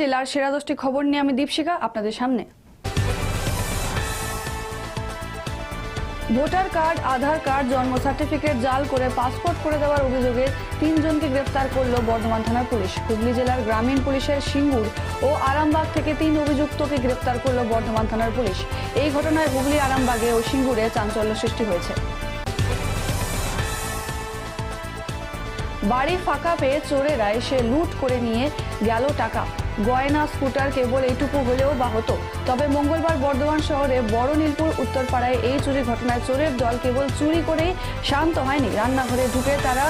জেলার সেরা দশটি খবর নিয়ে আমি দীপশিখা, আপনাদের সামনে। ভোটার কার্ড, আধার কার্ড, জন্ম সার্টিফিকেট জাল করে পাসপোর্ট করে দেওয়ার অভিযোগে তিনজনকে গ্রেফতার করল বর্ধমান থানার পুলিশ। হুগলি জেলার গ্রামীণ পুলিশের সিঙ্গুর ও আরামবাগ থেকে তিন অভিযুক্তকে গ্রেফতার করল বর্ধমান থানার পুলিশ। এই ঘটনায় হুগলি, আরামবাগে ও সিঙ্গুরে চাঞ্চল্য সৃষ্টি হয়েছে। বাড়ি ফাঁকা পেয়ে চোরেরা এসে লুট করে নিয়ে গেল টাকা। গয়না, স্কুটার কেবল এইটুকু হলেও বা হতো। তবে মঙ্গলবার বর্ধমান শহরে বড় নীলপুর উত্তরপাড়ায় এই চুরি ঘটনায় চোরের দল কেবল চুরি করেই শান্ত হয়নি। রান্নাঘরে ঢুকে তারা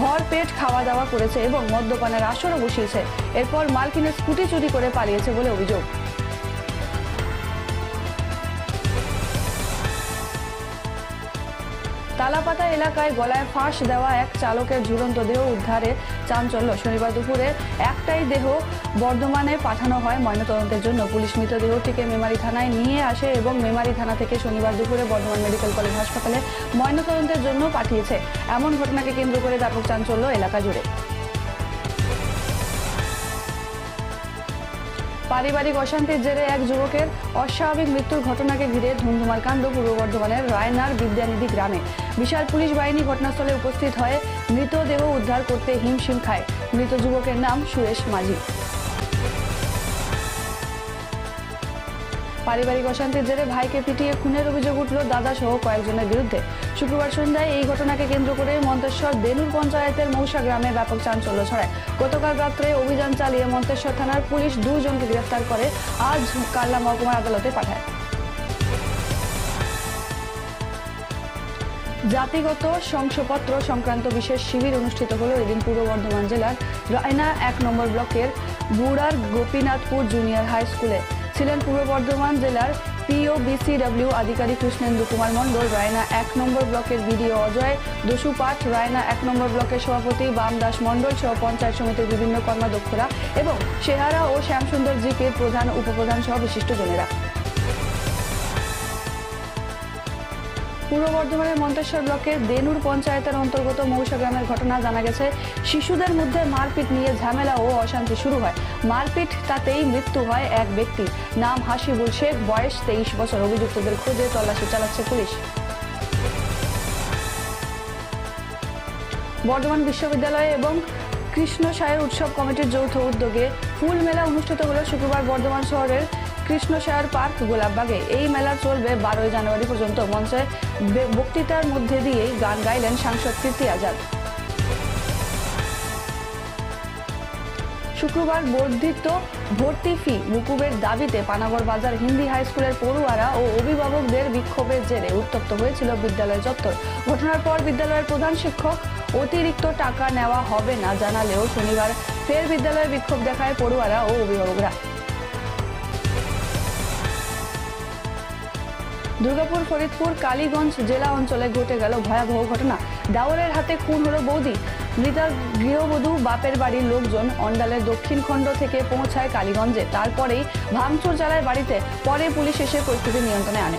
ভর পেট খাওয়া দাওয়া করেছে এবং মদ্যপানের আসরও বসিয়েছে। এরপর মালকিনের স্কুটি চুরি করে পালিয়েছে বলে অভিযোগ। তালাপাতা এলাকায় গলায় ফাঁস দেওয়া এক চালকের ঝুলন্ত দেহ উদ্ধারে চাঞ্চল্য। শনিবার দুপুরে একটাই দেহ বর্ধমানে পাঠানো হয় ময়নাতদন্তের জন্য। পুলিশ মৃতদেহটিকে মেমারি থানায় নিয়ে আসে এবং মেমারি থানা থেকে শনিবার দুপুরে বর্ধমান মেডিকেল কলেজ হাসপাতালে ময়নাতদন্তের জন্য পাঠিয়েছে। এমন ঘটনাকে কেন্দ্র করে ব্যাপক চাঞ্চল্য এলাকা জুড়ে। পারিবারিক অশান্তির জেরে এক যুবকের অস্বাভাবিক মৃত্যুর ঘটনাকে ঘিরে ধুমধুমার কাণ্ড পূর্ব বর্ধমানের রায়নার বিদ্যানিধি গ্রামে। বিশাল পুলিশ বাহিনী ঘটনাস্থলে উপস্থিত হয়ে মৃতদেহ উদ্ধার করতে হিমশিম খায়। মৃত যুবকের নাম সুরেশ মাঝি। পারিবারিক অশান্তির জেরে ভাইকে পিটিয়ে খুনের অভিযোগ উঠল দাদা সহ কয়েকজনের বিরুদ্ধে। শুক্রবার সন্ধ্যায় এই ঘটনাকে কেন্দ্র করে মন্তেশ্বর বেনুর পঞ্চায়েতের মৌসা গ্রামে ব্যাপক চাঞ্চল্য ছড়ায়। গতকাল রাত্রে অভিযান চালিয়ে মন্তেশ্বর থানার পুলিশ দুজনকে গ্রেফতার করে আজ কাল্লা মহকুমার আদালতে পাঠায়। জাতিগত শংসপত্র সংক্রান্ত বিশেষ শিবির অনুষ্ঠিত হলো এদিন পূর্ব বর্ধমান জেলার রায়না এক নম্বর ব্লকের বুড়ার গোপীনাথপুর জুনিয়র হাই স্কুলে। ছিলেন পূর্ব বর্ধমান জেলার পিও বিসিডব্লিউ আধিকারিক কৃষ্ণেন্দু কুমার মণ্ডল, রায়না এক নম্বর ব্লকের বিডিও অজয় দস্যুপাঠ রায়না এক নম্বর ব্লকের সভাপতি বামদাস মণ্ডল সহ পঞ্চায়েত সমিতির বিভিন্ন কর্মাধ্যক্ষরা এবং সেহারা ও শ্যামসুন্দর জিকে প্রধান, উপপ্রধান সহ বিশিষ্ট বিশিষ্টজনেরা পূর্ব বর্ধমানের মন্তেশ্বর ব্লকের দেনুর পঞ্চায়েতের অন্তর্গত মৌসা গ্রামের ঘটনা জানা গেছে। শিশুদের মধ্যে মারপিট নিয়ে ঝামেলা ও অশান্তি শুরু হয়। মারপিট তাতেই মৃত্যু হয় এক ব্যক্তি। নাম হাসিবুল শেখ, বয়স তেইশ বছর। অভিযুক্তদের খোঁজে তল্লাশি চালাচ্ছে পুলিশ। বর্ধমান বিশ্ববিদ্যালয় এবং কৃষ্ণ সায়ের উৎসব কমিটির যৌথ উদ্যোগে ফুল মেলা অনুষ্ঠিত হলো শুক্রবার বর্ধমান শহরের কৃষ্ণসায়র পার্ক গোলাপবাগে। এই মেলা চলবে বারোই জানুয়ারি পর্যন্ত। মঞ্চে বক্তৃতার মধ্যে দিয়েই গান গাইলেন সাংসদ কীর্তি আজাদ। শুক্রবার বর্ধিত ভর্তি ফি মুকুবের দাবিতে পানাগড় বাজার হিন্দি হাই স্কুলের পড়ুয়ারা ও অভিভাবকদের বিক্ষোভের জেরে উত্তপ্ত হয়েছিল বিদ্যালয় চত্বর। ঘটনার পর বিদ্যালয়ের প্রধান শিক্ষক, অতিরিক্ত টাকা নেওয়া হবে না জানালেও শনিবার ফের বিদ্যালয়ে বিক্ষোভ দেখায় পড়ুয়ারা ও অভিভাবকরা। দুর্গাপুর, ফরিদপুর, কালীগঞ্জ জেলা অঞ্চলে ঘটে গেল ভয়াবহ ঘটনা। দাওয়ারের হাতে খুন হল বৌদি। মৃতার গৃহবধূ, বাপের বাড়ির লোকজন অন্ডালের দক্ষিণ খণ্ড থেকে পৌঁছায় কালীগঞ্জে। তারপরেই ভাঙচুর চালায় বাড়িতে। পরে পুলিশ এসে পরিস্থিতি নিয়ন্ত্রণে আনে।